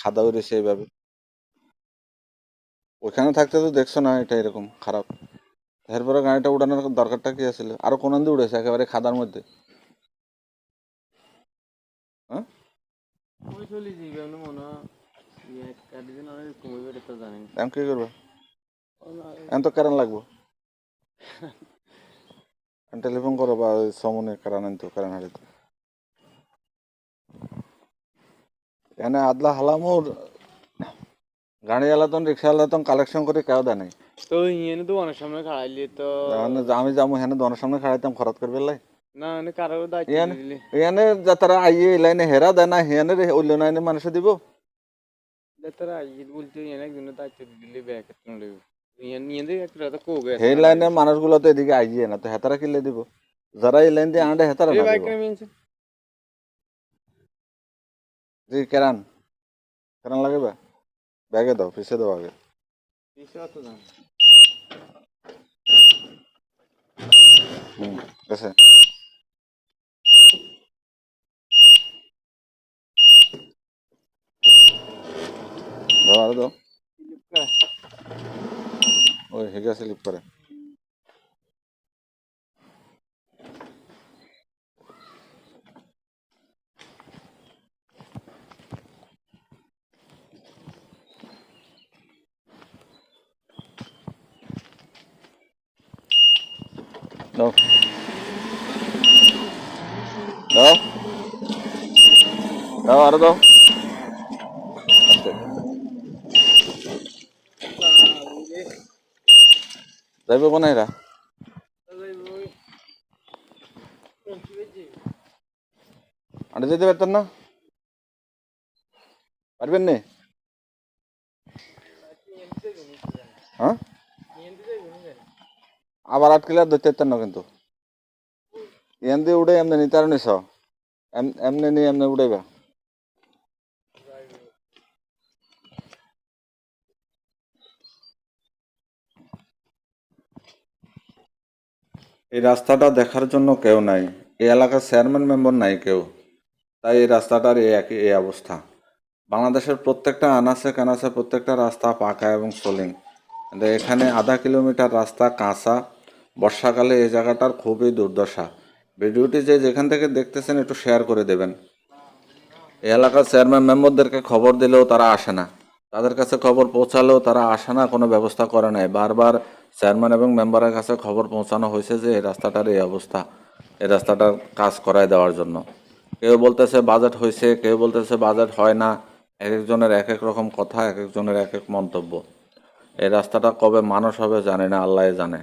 খাদা উড়েছে এইভাবে ওইখানে থাকতে তো দেখছ না এটা এরকম খারাপ এরপরে গাড়িটা উঠানোর দরকারটা কি আছিল আরও কোন দিয়ে উড়েছে একেবারে খাদার মধ্যে। এখন কি করব এখন তো কারেন্ট লাগবো টেলিফোন করো বা সমনে কারেন্ট আনতো কারেন্ট হারিয়ে এখানে আদলা হালামুর গাড়ি আলাতন রিক্সা আলাতন কালেকশন করে কেউ দেয় নাই। তো ইয়ে তো অনেক সময় খাড়াইলি তো আমি যাব হেনে দনের সামনে খাড়াইতাম খরচ করবে লাই। না কারও দায়িত্ব যাতারা আইয়ে লাইনে হেরা দেয় না হেনে ওইল নাইনে মানুষ দিব। বলতে দায়িত্ব দিলি ব্যাগ সেই লাইনের মানুষগুলো তো এদিকে আইয়ে না তো হেতারা কিনলে দিব? যারা এই লাইন দিয়ে আনলে হেতারা জি কেরান। কেরান লাগবে ব্যাগে দাও পিছিয়ে দাও আগে। হুম গেছে। দাও আরও দাও। ওই হেগে স্লিপ করে। দাও দাও দাও আরও দাও আস্তে। যাইবে কোন এরা আন্টি যেতে পারতেন না পারবেন নে হ্যাঁ আবার আটকিলে আর ধরতে পারতেন না কিন্তু। এম দিয়ে উড়ে, এমনি নিতে আর নিছ এম- এমনি নিয়ে এমনি উড়াইবা। এই রাস্তাটা দেখার জন্য কেউ নাই। এই এলাকার চেয়ারম্যান মেম্বার নাই কেউ। তাই এই রাস্তাটার এই একই, এই অবস্থা। বাংলাদেশের প্রত্যেকটা আনাচে কানাচে প্রত্যেকটা রাস্তা পাকা এবং সোলিং। এখানে আধা কিলোমিটার রাস্তা কাঁচা বর্ষাকালে এই জায়গাটার খুবই দুর্দশা। ভিডিওটি যে যেখান থেকে দেখতেছেন একটু শেয়ার করে দেবেন। এই এলাকার চেয়ারম্যান মেম্বারদেরকে খবর দিলেও তারা আসে না। তাদের কাছে খবর পৌঁছালেও তারা আসে না, কোনো ব্যবস্থা করে নাই। বারবার চেয়ারম্যান এবং মেম্বারের কাছে খবর পৌঁছানো হয়েছে যে, এই রাস্তাটার এই অবস্থা। এই রাস্তাটার কাজ করায় দেওয়ার জন্য। কেউ বলতেছে বাজেট হয়েছে, কেউ বলতেছে বাজেট হয় না। এক একজনের এক এক রকম কথা, এক একজনের এক এক মন্তব্য। এই রাস্তাটা কবে মানুষ হবে জানে না আল্লাহ জানে।